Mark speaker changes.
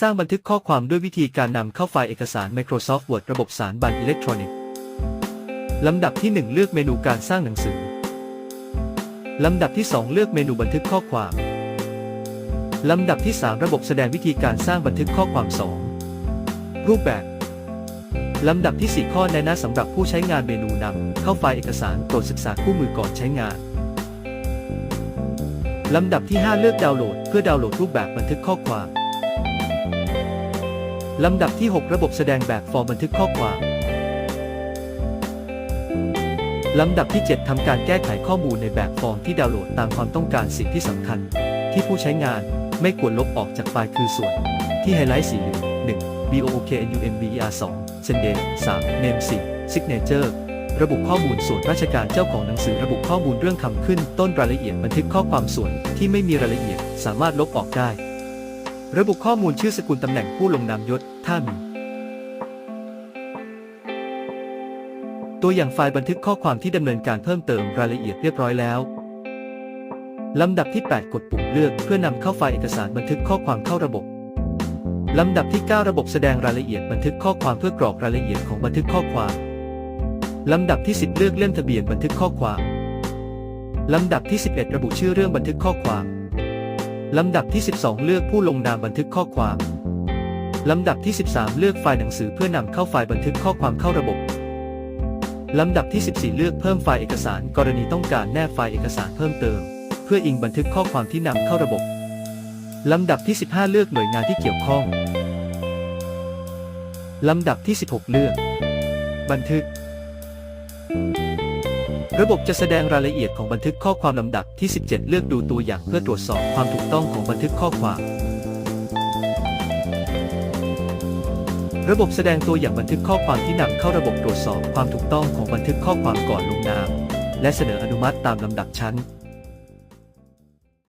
Speaker 1: สร้างบันทึกข้อความด้วยวิธีการนำเข้าไฟล์เอกสาร Microsoft Word ระบบสารบัญอิเล็กทรอนิกส์ลำดับที่ 1 เลือกเมนูการสร้างหนังสือ ลำดับที่ 2 เลือกเมนูบันทึกข้อความ ลำดับที่ 3 ระบบแสดงวิธีการสร้างบันทึกข้อความ 2 รูปแบบ ลำดับที่ 4 ข้อแนะนำสำหรับผู้ใช้งานเมนูนำเข้าไฟล์เอกสารโปรดศึกษาคู่มือก่อนใช้งาน ลำดับที่ 5 เลือกดาวน์โหลด เพื่อดาวน์โหลดรูปแบบบันทึกข้อความ ลำดับที่ 6 ระบบแสดงแบบฟอร์มบันทึกข้อความ ลำดับที่ 7 ทำการแก้ไขข้อมูลในแบบฟอร์มที่ดาวน์โหลดตามความต้องการสิ่งที่สำคัญ ที่ผู้ใช้งานไม่ควรลบออกจากไฟล์คือส่วน ที่ไฮไลท์สีเหลือง1 BOOKNUMBER 2 Sendate 3 Name 4 Signature ระบุข้อมูลส่วนราชการเจ้าของหนังสือระบุข้อมูลเรื่องคำขึ้น ต้นรายละเอียดบันทึกข้อความส่วนที่ไม่มีรายละเอียดสามารถลบออกได้ ระบุข้อมูลชื่อสกุลตำแหน่งผู้ลงนามยศ ถ้ามีตัวอย่างไฟล์บันทึกข้อความที่ดำเนินการเพิ่มเติมรายละเอียดเรียบร้อยแล้วลำดับที่ 8 กดปุ่มเลือกเพื่อนำเข้าไฟล์เอกสารบันทึกข้อความเข้าระบบลำดับที่ 9 ระบบแสดงรายละเอียดบันทึกข้อความเพื่อกรอกรายละเอียดของบันทึกข้อความลำดับที่ 10 เลือกเล่มทะเบียนบันทึกข้อความลำดับที่ 11 ระบุชื่อเรื่องบันทึกข้อความลำดับที่ 12 เลือกผู้ลงนามบันทึกข้อความ ลำดับที่ 13 เลือกไฟล์หนังสือเพื่อนำเข้าไฟล์บันทึกข้อความเข้าระบบ ลำดับที่ 14 เลือกเพิ่มไฟล์เอกสาร กรณีต้องการแนบไฟล์เอกสารเพิ่มเติม เพื่ออิงบันทึกข้อความที่นำเข้าระบบ ลำดับที่ 15 เลือกหน่วยงานที่เกี่ยวข้อง ลำดับที่ 16 เลือก บันทึก ระบบจะแสดงรายละเอียดของบันทึกข้อความลำดับที่ 17 เลือกดูตัวอย่างเพื่อตรวจสอบความถูกต้องของบันทึกข้อความ ระบบแสดงตัวอย่างบันทึกข้อความที่นำเข้าระบบตรวจสอบความถูกต้องของบันทึกข้อความก่อนลงนาม และเสนออนุมัติตามลำดับชั้น